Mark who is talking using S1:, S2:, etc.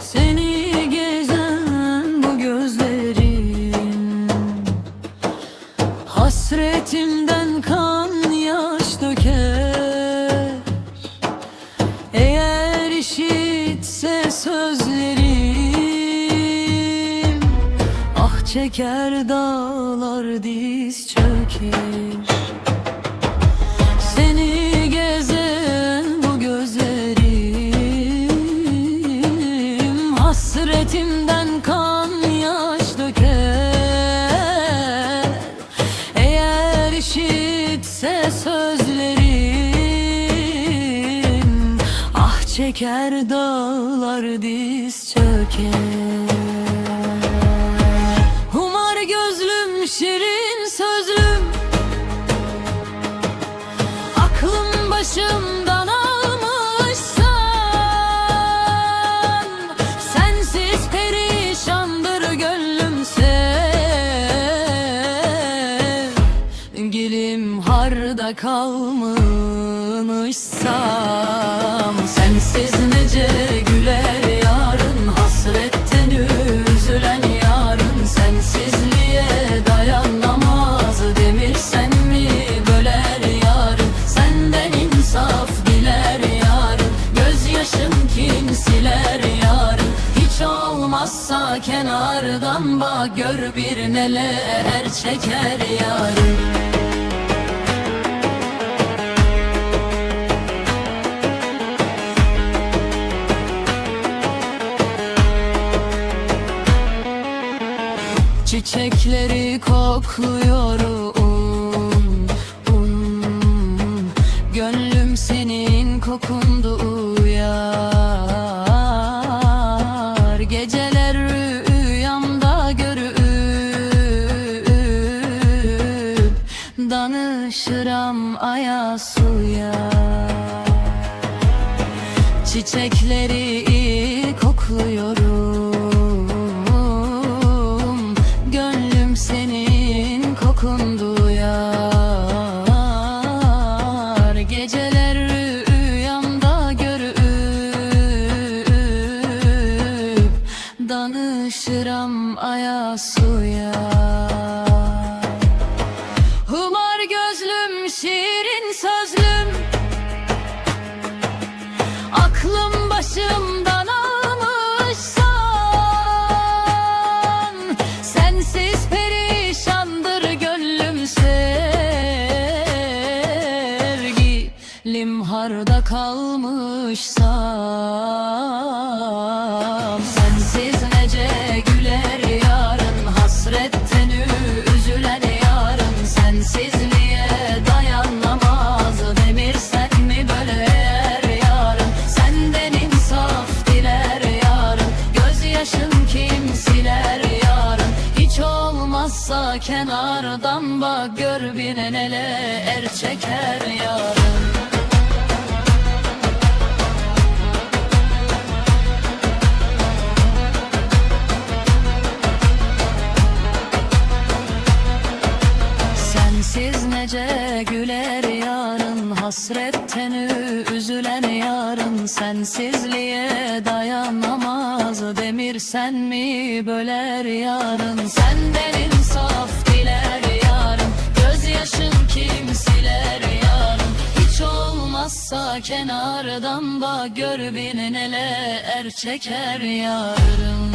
S1: Seni gezen bu gözlerim Hasretimden kan yaş döker. Eğer işitse sözlerim Ah çeker dağlar diz çöker çeker dağlar diz çöker. Humar gözlüm şirin sözlüm. Aklım başımdan almışsan Sensiz perişandır gönlüm sev. Gilim harda kalmışsam Sensiz nece güler yarın Hasretten üzülen yarın. Sensizliğe dayanamaz Demir sen mi böler yarın? Senden insaf diler yarın Gözyaşım kim yarın. Hiç olmazsa kenardan bak Gör bir neler çeker yarın Çiçekleri kokluyorum. Um, Gönlüm senin kokunda uyar. Geceler rüyamda görüp Danışıram aya suya. Çiçekleri Danışıram aya suya. Humar gözlüm şirin sözlüm. Aklım başımdan almışsan Sensiz perişandır gönlüm sevgi Limharda kalmışsam olmazsa kenardan bak Gör bir neler çeker yarın. Sensiz nece güler yarın Hasretten üzülen yarın. Sensizliğe dayanamaz Demir sen mi böler yarın? Senden olmazsa kenardan bak Gör bir neler çeker yarın